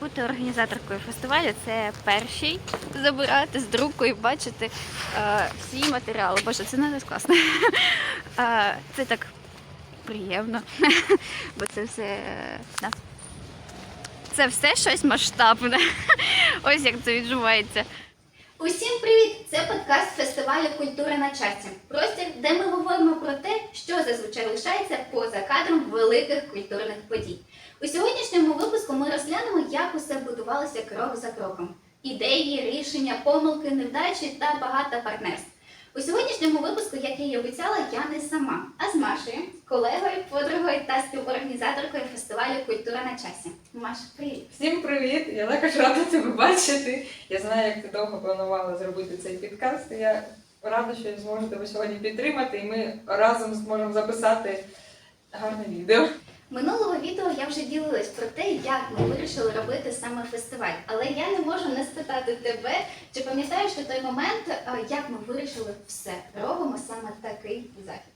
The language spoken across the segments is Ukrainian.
Бути організаторкою фестивалю це перший забирати з друку і бачити всі матеріали. Боже, це не класно. Це так приємно, бо це все. Да. Це все щось масштабне. Ось як це відчувається. Усім привіт! Це подкаст фестивалю культури на часі. Простір, де ми говоримо про те, що зазвичай лишається поза кадром великих культурних подій. У сьогоднішньому випуску ми розглянемо, як усе будувалося крок за кроком: ідеї, рішення, помилки, невдачі та багато партнерств. У сьогоднішньому випуску, як я й обіцяла, я не сама, а з Машею, колегою, подругою та співорганізаторкою фестивалю Культура на часі. Маша, привіт! Всім привіт! Я також рада тебе бачити. Я знаю, як ти довго планувала зробити цей підкаст. Я рада, що я зможу тебе сьогодні підтримати, і ми разом зможемо записати гарне відео. Минулого відео я вже ділилась про те, як ми вирішили робити саме фестиваль. Але я не можу не спитати тебе, чи пам'ятаєш ти той момент, е, як ми вирішили все, робимо саме такий захід.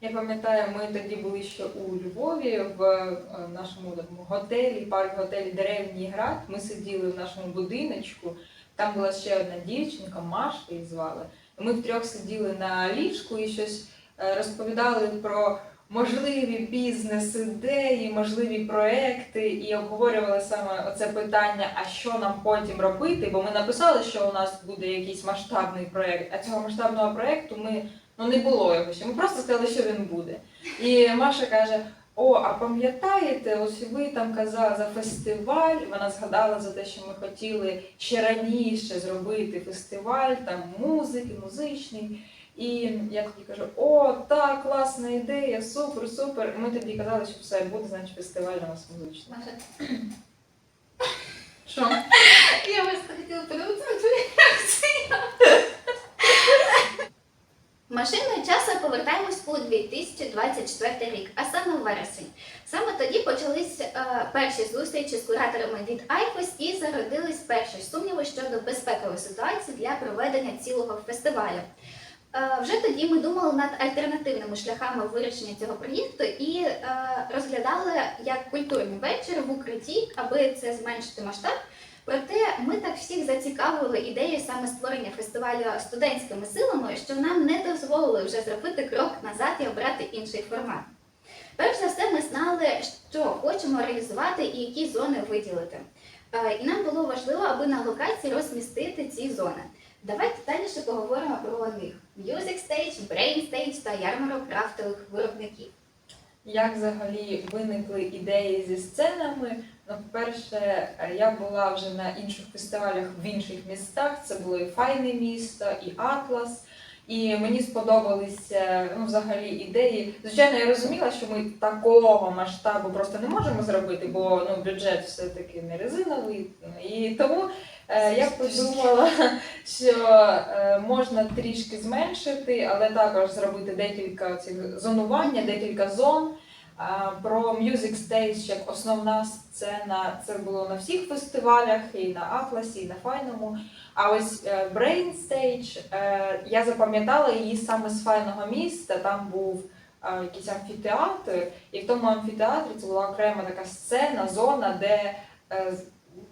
Я пам'ятаю, ми тоді були ще у Львові в е, нашому такому готелі, парк готелі Деревній Град. Ми сиділи в нашому будиночку. Там була ще одна дівчинка, Маша її звали. Ми втрьох сиділи на ліжку і щось е, розповідали про можливі бізнес-ідеї, можливі проекти, і обговорювали саме оце питання, а що нам потім робити, бо ми написали, що у нас буде якийсь масштабний проект, а цього масштабного проекту ми ну не було його ще. Ми просто сказали, що він буде. І Маша каже: О, а пам'ятаєте, ось ви там казали за фестиваль. Вона згадала за те, що ми хотіли ще раніше зробити фестиваль, там музики, музичний. І я тоді кажу: о, так, класна ідея, супер, супер. І ми тоді казали, що все буде, значить, фестиваль у нас музичний. Маша, Що? я вас хотіла подивитися на твою реакцію. Машиною часу повертаємось у 2024 рік, а саме в вересень. Саме тоді почались е, перші зустрічі з кураторами від IFES і зародились перші сумніви щодо безпекової ситуації для проведення цілого фестивалю. Е, Вже тоді ми думали над альтернативними шляхами вирішення цього проєкту і е, розглядали як культурний вечір в укритті, аби це зменшити масштаб. Проте ми так всіх зацікавили ідеєю саме створення фестивалю студентськими силами, що нам не дозволили вже зробити крок назад і обрати інший формат. Перш за все, ми знали, що хочемо реалізувати і які зони виділити. Е, І нам було важливо, аби на локації розмістити ці зони. Давайте детальніше поговоримо про них: Music Stage, Brain Stage та ярмарок крафтових виробників. Як взагалі виникли ідеї зі сценами? Ну, по-перше, е, я була вже на інших фестивалях в інших містах. Це було і файне місто, і Атлас. І мені сподобалися ну, взагалі ідеї. Звичайно, я розуміла, що ми такого масштабу просто не можемо зробити, бо ну, бюджет все-таки не резиновий. І тому я подумала, що е, можна трішки зменшити, але також зробити декілька цих зонування, декілька зон. Про Music Stage як основна сцена це було на всіх фестивалях, і на Атласі, і на Файному. А ось е, Brain Stage, е, я запам'ятала її саме з файного міста. Там був е, якийсь амфітеатр, і в тому амфітеатрі це була окрема така сцена, зона, де е,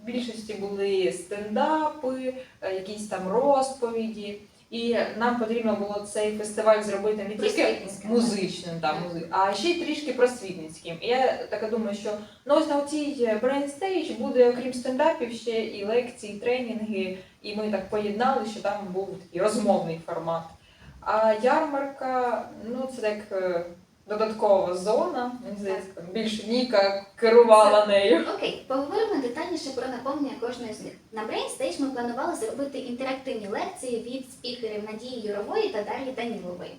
в більшості були стендапи, е, якісь там розповіді. І нам потрібно було цей фестиваль зробити не тільки музичним, там, музи... а ще й трішки просвітницьким. І я так думаю, що ну ось на цій Brain Stage буде, окрім стендапів, ще і лекції, і тренінги. І ми так поєднали, що там був такий розмовний формат. А ярмарка, ну це як е, додаткова зона. Мені здається, там більше Ніка керувала нею. Окей, поговоримо детальніше про наповнення кожної з них. На Brain Stage ми планували зробити інтерактивні лекції від спікерів Надії Юрової та Дар'ї Данілової.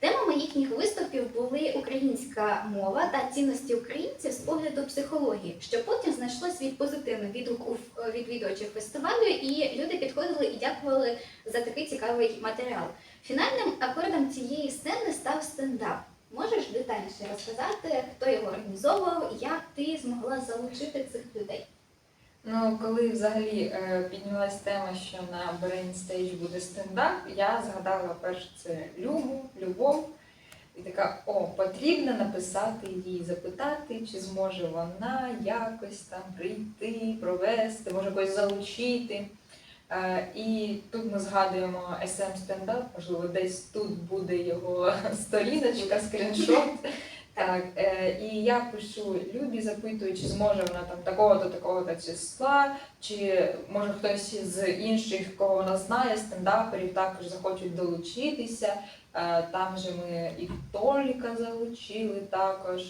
Темами їхніх виступів були українська мова та цінності українців з погляду психології, що потім знайшло свій позитивний відгук у відвідувачів фестивалю, і люди підходили і дякували за такий цікавий матеріал. Фінальним акордом цієї сцени став стендап. Можеш детальніше розказати, хто його організовував, як ти змогла залучити цих людей? Ну, коли взагалі е, піднялась тема, що на Brain Stage буде стендап, я згадала перш це Любу, Любов. І така, о, потрібно написати їй, запитати, чи зможе вона якось там прийти, провести, може когось залучити. Е, І тут ми згадуємо SM стендап, можливо, десь тут буде його сторіночка, скріншот. Так, е, і я пишу Любі, запитую, чи зможе вона там такого-то, такого-то числа, чи може хтось з інших, кого вона знає, стендаперів, також захочуть долучитися. Е, Там же ми і Толіка залучили також.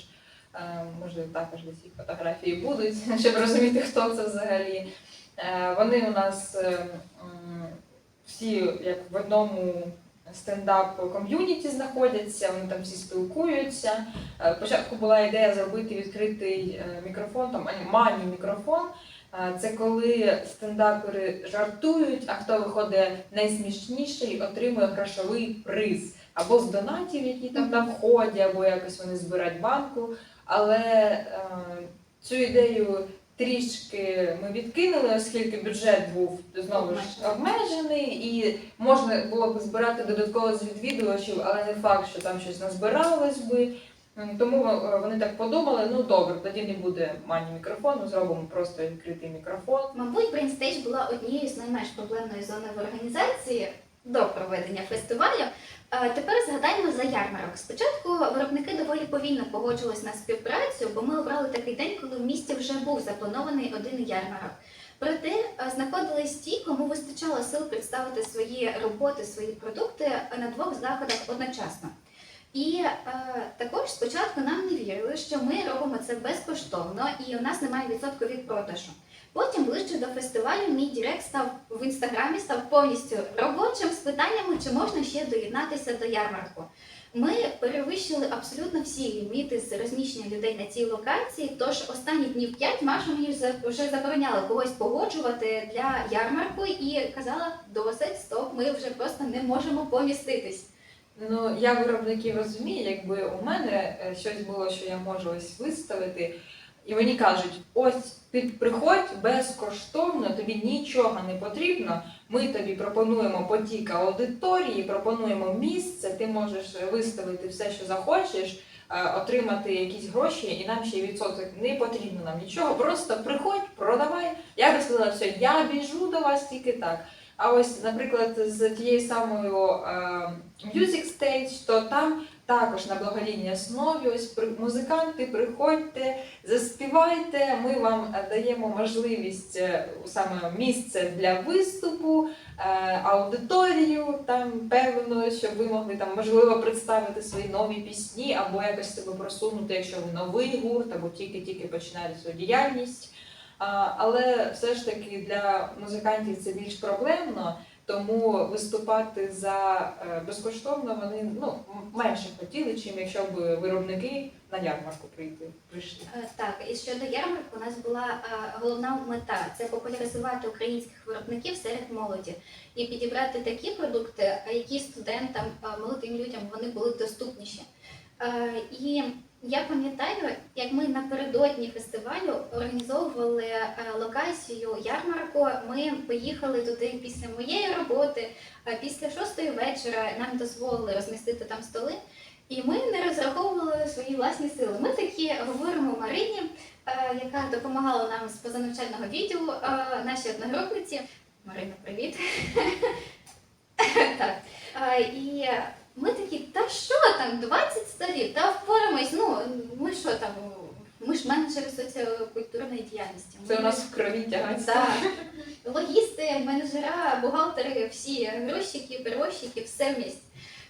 Може, також десь і фотографії будуть, щоб розуміти, хто це взагалі. Е, Вони у нас е, всі як в одному стендап ком'юніті знаходяться, вони там всі спілкуються. Е, Спочатку була ідея зробити відкритий мікрофон, там мані мікрофон. Це коли стендапери жартують, а хто виходить найсмішніший, отримує грошовий приз. Або з донатів, які там на вході, або якось вони збирають банку. Але е, цю ідею трішки ми відкинули, оскільки бюджет був знову ж обмежений, і можна було б збирати додатково з відвідувачів, але не факт, що там щось назбиралось би. Тому е, вони так подумали: ну добре, тоді не буде мані мікрофону, зробимо просто відкритий мікрофон. Мабуть, Брейнстейдж була однією з найменш проблемної зони в організації до проведення фестивалю. Е, Тепер згадаймо за ярмарок. Спочатку виробники доволі повільно погоджились на співпрацю, бо ми обрали такий день, коли в місті вже був запланований один ярмарок. Проте е, знаходились ті, кому вистачало сил представити свої роботи, свої продукти на двох заходах одночасно. І е, також спочатку нам не вірили, що ми робимо це безкоштовно і у нас немає відсотку від продажу. Потім ближче до фестивалю мій директ став в інстаграмі став повністю робочим з питаннями, чи можна ще доєднатися до ярмарку. Ми перевищили абсолютно всі ліміти з розміщення людей на цій локації. Тож останні днів п'ять Маша мені вже забороняла когось погоджувати для ярмарку і казала: досить, стоп, ми вже просто не можемо поміститись. Ну, я виробників розумію, якби у мене е, щось було, що я можу ось виставити, і мені кажуть: ось ти приходь безкоштовно, тобі нічого не потрібно. Ми тобі пропонуємо потік аудиторії, пропонуємо місце, ти можеш виставити все, що захочеш, е, отримати якісь гроші, і нам ще відсоток не потрібно нам нічого. Просто приходь, продавай. Я би сказала, все, я біжу до вас тільки так. А ось, наприклад, з тією самою е, Music Stage, то там також на благодійній основі ось музиканти, приходьте, заспівайте. Ми вам е, даємо можливість е, саме місце для виступу, е, аудиторію там певно, щоб ви могли там можливо представити свої нові пісні або якось себе просунути, якщо ви новий гурт, або тільки-тільки починаєте свою діяльність. Але все ж таки для музикантів це більш проблемно, тому виступати за е, безкоштовно вони ну, менше хотіли, чим якщо б виробники на ярмарку прийти прийшли. Е, Так, і щодо ярмарку, у нас була е, головна мета це популяризувати українських виробників серед молоді і підібрати такі продукти, які студентам, молодим людям вони були доступніші. І я пам'ятаю, як ми напередодні фестивалю організовували е, локацію ярмарку. Ми поїхали туди після моєї роботи, е, після шостої вечора нам дозволили розмістити там столи. І ми не розраховували свої власні сили. Ми такі говоримо Марині, е, яка допомагала нам з позанавчального відділу, нашій одногрупниці. Марина, привіт. так. І ми такі, та що там, 20 столів, та впораємось. Ну, ми що там, ми ж менеджери соціокультурної діяльності. Це Ми- у нас в крові тягається. так. Логісти, менеджера, бухгалтери, всі грузчики, перевозчики, все в місті.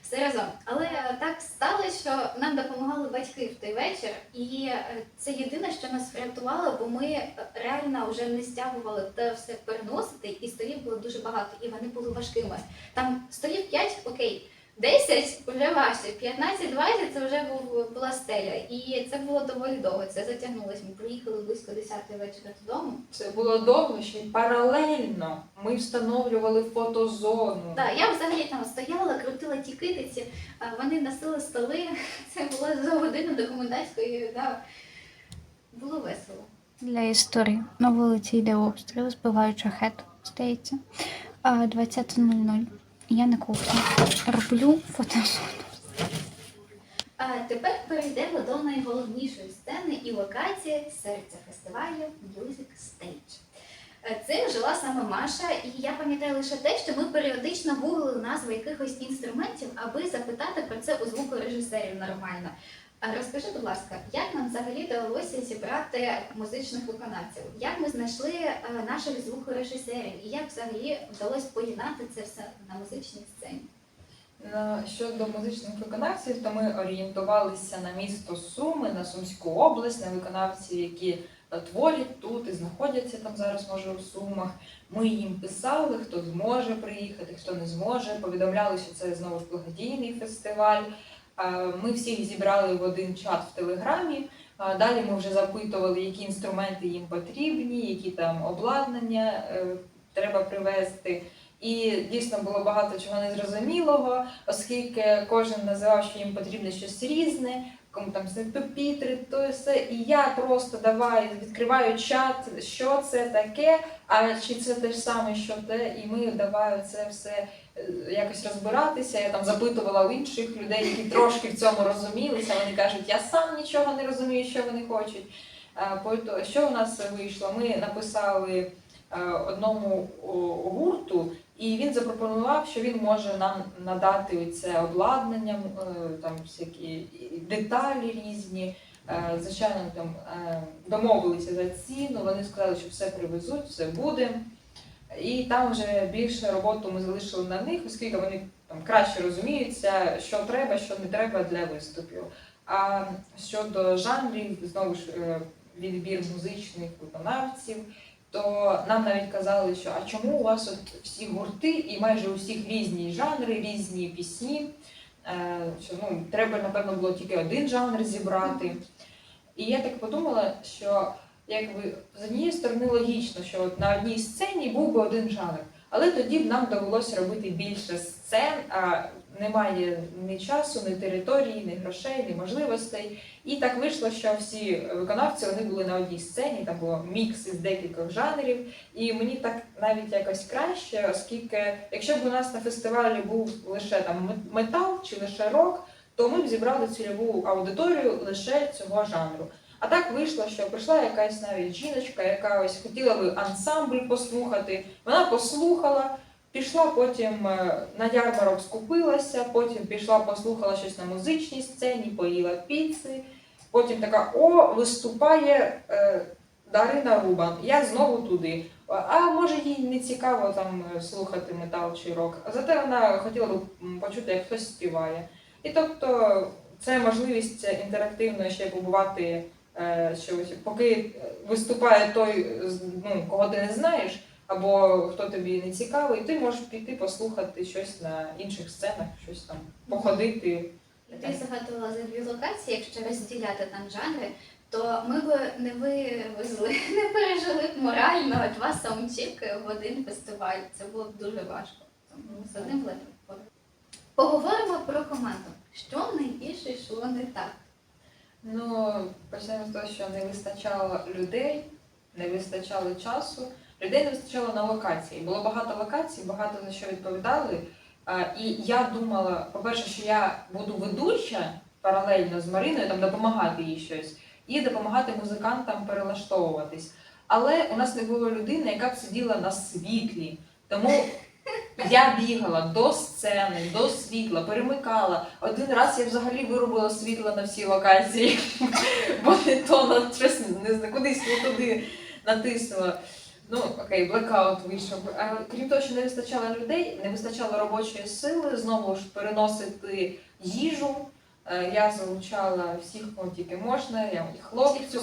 Все разом. Але так сталося, що нам допомагали батьки в той вечір, і це єдине, що нас врятувало, бо ми реально вже не стягували те все переносити, і столів було дуже багато, і вони були важкими. Там столів 5, окей. 10 вже важче, 15-20 це вже був, була стеля. І це було доволі довго. Це затягнулося. Ми приїхали близько 10 вечора додому. Це було довго, ще й паралельно ми встановлювали фотозону. Так, я взагалі там стояла, крутила ті китиці, а вони носили столи. Це було за годину до комендантської. Да. Було весело. Для історії на вулиці йде обстріл, збивають шахет, здається. 20.00. Я на кухні роблю фотозону. А тепер перейдемо до найголовнішої сцени і локації серця фестивалю Music Stage. Е, Цим жила саме Маша, і я пам'ятаю лише те, що ми періодично гуглили назви якихось інструментів, аби запитати про це у звукорежисерів нормально. Розкажи, будь ласка, як нам взагалі довелося зібрати музичних виконавців? Як ми знайшли е, наших звукорежисерів? І як взагалі вдалося поєднати це все на музичній сцені? Щодо музичних виконавців, то ми орієнтувалися на місто Суми, на Сумську область, на виконавців, які е, творять тут і знаходяться там зараз, може, у Сумах. Ми їм писали, хто зможе приїхати, хто не зможе. Повідомляли, що це знову ж благодійний фестиваль. Е, Ми всіх зібрали в один чат в Телеграмі. Е, Далі ми вже запитували, які інструменти їм потрібні, які там обладнання е, треба привезти. І дійсно було багато чого незрозумілого, оскільки кожен називав, що їм потрібно щось різне, кому там це то все. І я просто давай відкриваю чат, що це таке, а чи це те ж саме, що те, і ми давай це все е, якось розбиратися. Я там запитувала у інших людей, які трошки в цьому розумілися. Вони кажуть, я сам нічого не розумію, що вони хочуть. Е, Що у нас вийшло? Ми написали е, одному гурту, і він запропонував, що він може нам надати це обладнання, е, там всякі деталі різні. Е, Звичайно, там е, домовилися за ціну. Вони сказали, що все привезуть, все буде. І там вже більше роботу ми залишили на них, оскільки вони там краще розуміються, що треба, що не треба для виступів. А щодо жанрів, знову ж відбір музичних виконавців, то нам навіть казали, що а чому у вас от всі гурти і майже у всіх різні жанри, різні пісні. Е, Що ну треба, напевно, було тільки один жанр зібрати. І я так подумала, що якби з однієї сторони логічно, що от на одній сцені був би один жанр. Але тоді б нам довелося робити більше сцен, немає ні часу, ні території, ні грошей, ні можливостей. І так вийшло, що всі виконавці вони були на одній сцені, там було мікс із декількох жанрів. І мені так навіть якось краще, оскільки якщо б у нас на фестивалі був лише там метал чи лише рок, то ми б зібрали цільову аудиторію лише цього жанру. А так вийшло, що прийшла якась навіть жіночка, яка ось хотіла би ансамбль послухати. Вона послухала, пішла потім е, на ярмарок скупилася, потім пішла, послухала щось на музичній сцені, поїла піци. Потім така: о, виступає е, Дарина Рубан. Я знову туди. А може їй не цікаво там е, слухати метал чи рок. Зате вона хотіла б почути, як хтось співає. І тобто це можливість інтерактивно ще побувати, е, що ось поки виступає той, ну, кого ти не знаєш, або хто тобі не цікавий, ти можеш піти послухати щось на інших сценах, щось там походити. Ти згадувала за дві локації, якщо розділяти там жанри, то ми б не вивезли, не пережили б морально два саундчеки в один фестиваль. Це було б дуже важко. Тому з одним легко. Поговоримо про команду. Що найбільше йшло не так? Ну, почнемо з того, що не вистачало людей, не вистачало часу. Людей не вистачало на локації. Було багато локацій, багато за що відповідали. І я думала, по-перше, що я буду ведуча паралельно з Мариною, там допомагати їй щось, і допомагати музикантам перелаштовуватись. Але у нас не було людини, яка б сиділа на світлі. Тому я бігала до сцени, до світла, перемикала. Один раз я взагалі виробила світло на всі локації, бо не то на щось не кудись не туди натиснула. Ну, окей, блекаут вийшов. А крім того, що не вистачало людей, не вистачало робочої сили, знову ж переносити їжу. Е, Я залучала всіх, кого тільки можна, я і Всі, хлопців,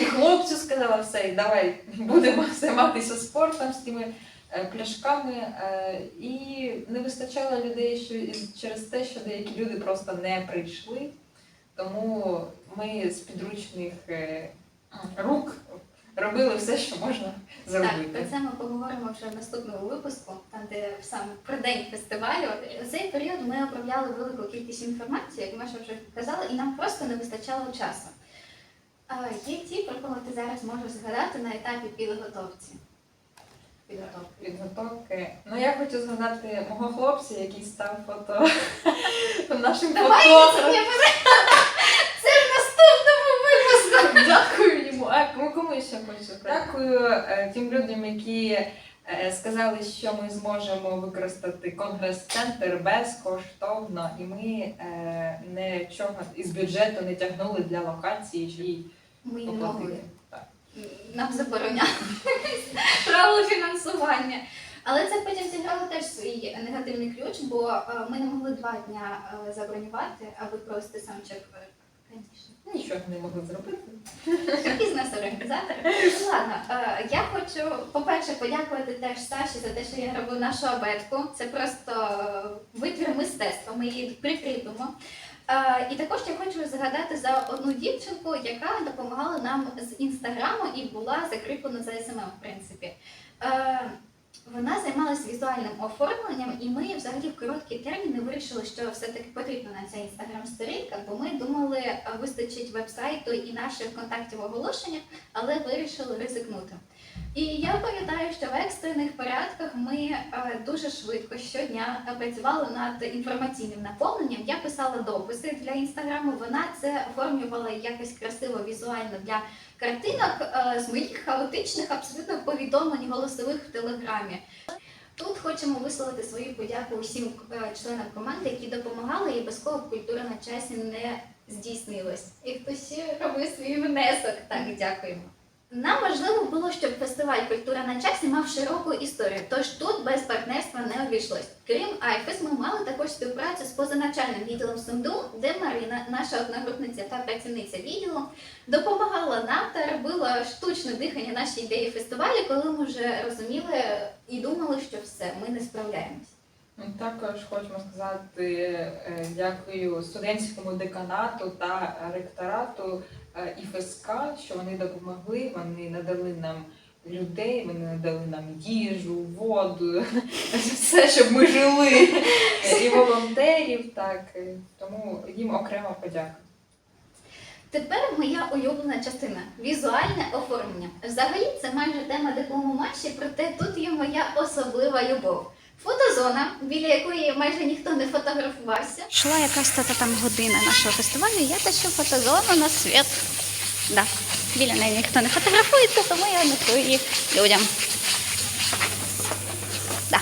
і хлопцю сказала все, давай будемо займатися спортом з тими е, пляшками. Е, І не вистачало людей що через те, що деякі люди просто не прийшли. Тому ми з підручних рук робили все, що можна Так, про це ми поговоримо вже в наступному випуску, там де саме про день фестивалю. У цей період ми обробляли велику кількість інформації, як Маша вже казала, і нам просто не вистачало часу. Є ті, про кого ти зараз можеш згадати на етапі підготовці. підготовки. підготовки. Ну я хочу згадати мого хлопця, який став фото нашим фотографом. це це в наступному випуску. Дякую А кому кому я ще хочу? Дякую тим людям, які е, сказали, що ми зможемо використати конгрес-центр безкоштовно, і ми е, нічого із бюджету не тягнули для локації, щоб Ми не могли. Нам забороняли правила фінансування. Але це потім зіграло теж свій негативний ключ, бо е, ми не могли два дня е, забронювати, аби провести е, Конечно. Нічого не могли зробити. Бізнес-організатори. Ну, Ладно, е, я хочу, по-перше, подякувати теж Саші за те, що я роблю нашу абетку. Це просто е, витвір мистецтва. Ми її прикріпимо. Е, І також я хочу згадати за одну дівчинку, яка допомагала нам з інстаграму і була закріплена за СММ, в принципі. Вона займалася візуальним оформленням, і ми взагалі в короткі терміни вирішили, що все-таки потрібна на ця інстаграм-сторінка, бо ми думали, е, вистачить вебсайту і наших контактів оголошення, але вирішили ризикнути. І я пам'ятаю, що в екстрених порядках ми е, дуже швидко щодня працювали над інформаційним наповненням. Я писала дописи для інстаграму. Вона це оформлювала якось красиво візуально для картинок е, з моїх хаотичних абсолютно повідомлень голосових в телеграмі. Тут хочемо висловити свою подяку усім е, членам команди, які допомагали, і без кого культура на часі не здійснилась. І хтось ще робив свій внесок. Так, дякуємо. Нам важливо було, щоб фестиваль Культура на часі мав широку історію, тож тут без партнерства не обійшлось. Крім Айфес, ми мали також співпрацю з позаначальним відділом СУМДУ, де Марина, наша одногрупниця та працівниця відділу, допомагала нам та робила штучне дихання нашій ідеї фестивалю, коли ми вже розуміли і думали, що все, ми не справляємось. Ну, Також хочемо сказати е, дякую студентському деканату та ректорату е, ІФСК, що вони допомогли, вони надали нам людей, вони надали нам їжу, воду, все, щоб ми жили, і волонтерів. Так, е, тому їм окрема подяка. Тепер моя улюблена частина візуальне оформлення. Взагалі це майже тема диплому матчі, проте тут є моя особлива любов. Фотозона, біля якої майже ніхто не фотографувався. Йшла якась та там година нашого фестивалю, я тащу фотозону на світ. Да. Біля неї ніхто не фотографується, тому я несу її людям. Да.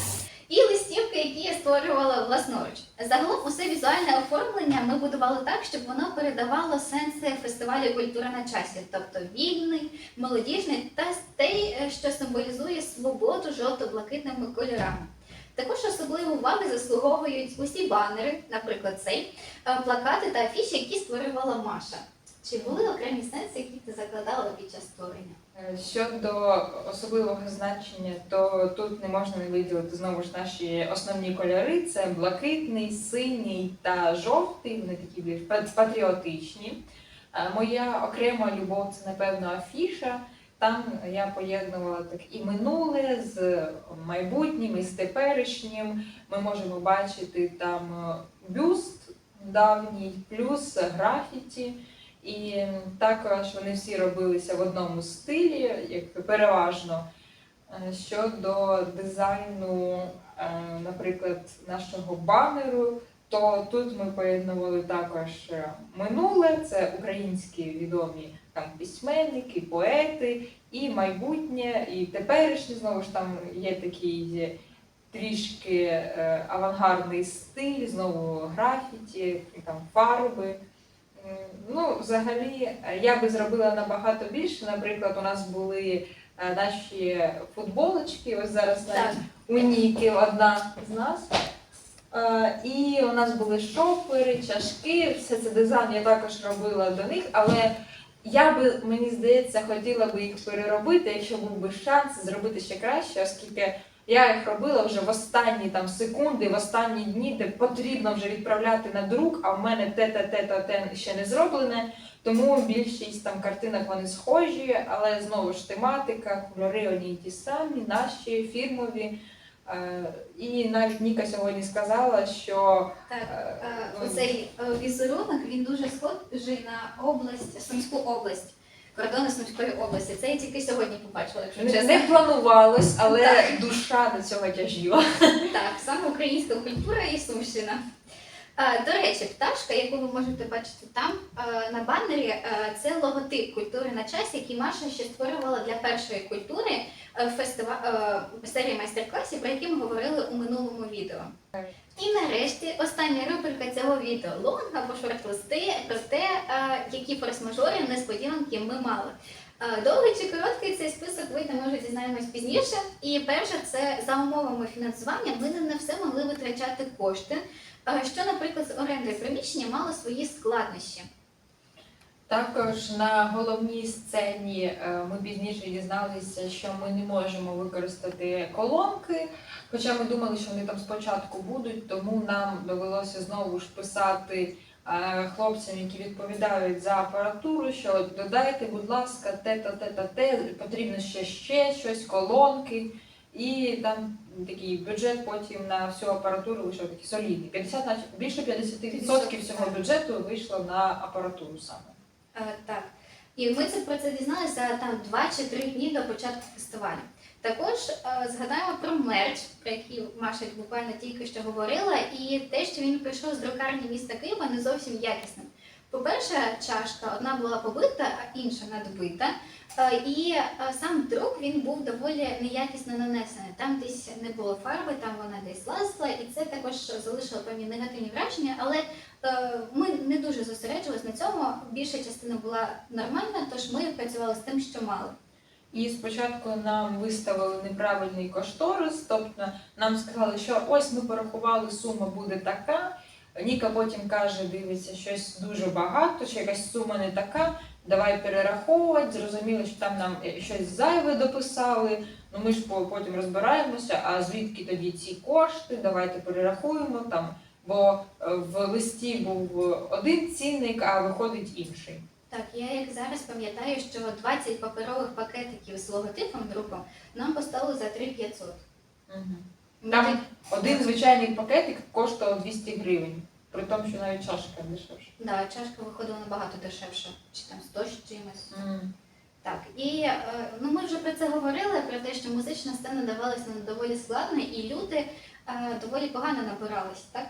І листівки, які я створювала власноруч. Загалом усе візуальне оформлення ми будували так, щоб воно передавало сенси фестивалю культура на часі, тобто вільний, молодіжний та те, що символізує свободу жовто-блакитними кольорами. Також особливу увагу заслуговують усі банери, наприклад, цей, е, плакати та афіші, які створювала Маша. Чи були окремі сенси, які ти закладала під час створення? Е, Щодо особливого значення, то тут не можна не виділити знову ж наші основні кольори: це блакитний, синій та жовтий. Вони такі більш патріотичні. Е, Моя окрема любов це напевно афіша. Там я поєднувала так і минуле з майбутнім, і з теперішнім. Ми можемо бачити там е, бюст давній, плюс графіті. І також вони всі робилися в одному стилі, як переважно. Е, Щодо дизайну, е, наприклад, нашого банеру, то тут ми поєднували також е, минуле, це українські відомі там письменники, поети, і майбутнє, і теперішнє знову ж там є такий трішки е, авангардний стиль, знову графіті, там фарби. Ну, взагалі, е, я би зробила набагато більше. Наприклад, у нас були наші футболочки, ось зараз навіть у Ніки одна з нас. Е, І у нас були шопери, чашки, все це дизайн я також робила до них, але я би, мені здається, хотіла би їх переробити, якщо був би шанс зробити ще краще, оскільки я їх робила вже в останні там секунди, в останні дні, де потрібно вже відправляти на друк, а в мене те, те, те, те, те ще не зроблене. Тому більшість там картинок вони схожі, але знову ж тематика, кольори одні й ті самі, наші фірмові. Е, І навіть Ніка сьогодні сказала, що Так, е, Е, ну, Оцей е, візерунок він дуже схожий на область, Сумську область. кордони Сумської області. Це я тільки сьогодні побачила, якщо Не, чесно. не планувалось, але Так. душа до цього тяжіла. Так, саме українська культура і Сумщина. Е, До речі, пташка, яку ви можете бачити там е, на баннері, е, це логотип культури на часі, який Маша ще створювала для першої культури фестива... серії майстер-класів, про які ми говорили у минулому відео. І нарешті остання рубрика цього відео лонг або шорт-листи про те, які форс-мажори несподіванки ми мали. Довгий чи короткий цей список вийде, ми вже дізнаємось пізніше. І перше, це за умовами фінансування ми не на все могли витрачати кошти, що, наприклад, з орендою приміщення мало свої складнощі. Також на головній сцені е, ми пізніше дізналися, що ми не можемо використати колонки. Хоча ми думали, що вони там спочатку будуть, тому нам довелося знову ж писати е, хлопцям, які відповідають за апаратуру, що додайте, будь ласка, те та те та те, потрібно ще ще щось, колонки. І там такий бюджет потім на всю апаратуру вийшов такий солідний. 50, наче- більше 50% всього бюджету вийшло на апаратуру саме. Е, Так. І ми це про це дізналися там 2 чи 3 дні до початку фестивалю. Також е, згадаємо про мерч, про який Маша буквально тільки що говорила, і те, що він прийшов з друкарні міста Києва, не зовсім якісним. По-перше, чашка одна була побита, а інша надбита. Е, І е, сам друк він був доволі неякісно нанесений. Там десь не було фарби, там вона десь лазила, і це також залишило певні негативні враження. Але Е, Ми не дуже зосереджувалися на цьому. Більша частина була нормальна, тож ми працювали з тим, що мали. І спочатку нам виставили неправильний кошторис, тобто нам сказали, що ось ми порахували, сума буде така. Ніка потім каже, дивиться, щось дуже багато, чи якась сума не така. Давай перераховувати. Зрозуміло, що там нам е, щось зайве дописали. Ну ми ж по- потім розбираємося, а звідки тоді ці кошти? Давайте перерахуємо там. Бо е, в листі був один цінник, а виходить інший. Так, я як зараз пам'ятаю, що 20 паперових пакетиків з логотипом друком нам поставили за 3500. Угу. Там один звичайний пакетик коштував 200 гривень, при тому, що навіть чашка дешевша. да, чашка виходила набагато дешевше, чи там 100 з чимось. М. Так, і е, ну ми вже про це говорили, про те, що музична сцена давалася нам доволі складно, і люди е, доволі погано набирались, так?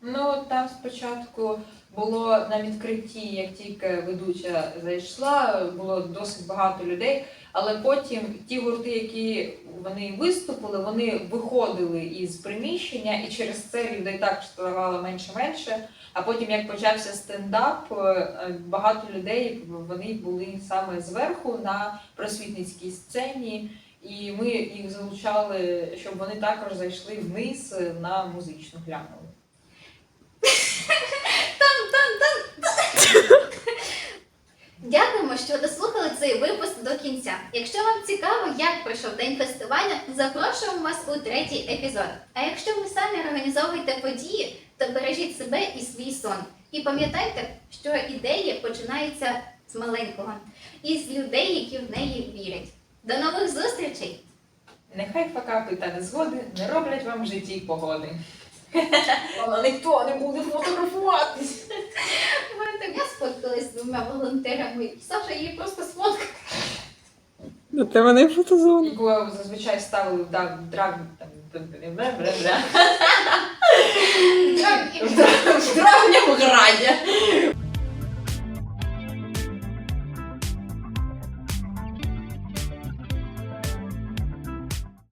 Ну там спочатку було на відкритті, як тільки ведуча зайшла, було досить багато людей. Але потім ті гурти, які вони виступили, вони виходили із приміщення, і через це людей також ставало менше-менше. А потім, як почався стендап, е, багато людей вони були саме зверху на просвітницькій сцені, і ми їх залучали, щоб вони також зайшли вниз на музичну глянули. Дякуємо, що дослухали цей випуск до кінця. Якщо вам цікаво, як пройшов день фестивалю, запрошуємо вас у третій епізод. А якщо ви самі організовуєте події, то бережіть себе і свій сон. І пам'ятайте, що ідеї починаються з маленького і з людей, які в неї вірять. До нових зустрічей! Нехай факапи та незгоди не роблять вам в житті погоди. Але ніхто не буде фотографуватись. Ми так я сфоткалась з двома волонтерами, Саша її просто сфоткала. Ну, тебе не фотозона. Бо зазвичай ставили в драг... драг... В травнях граді.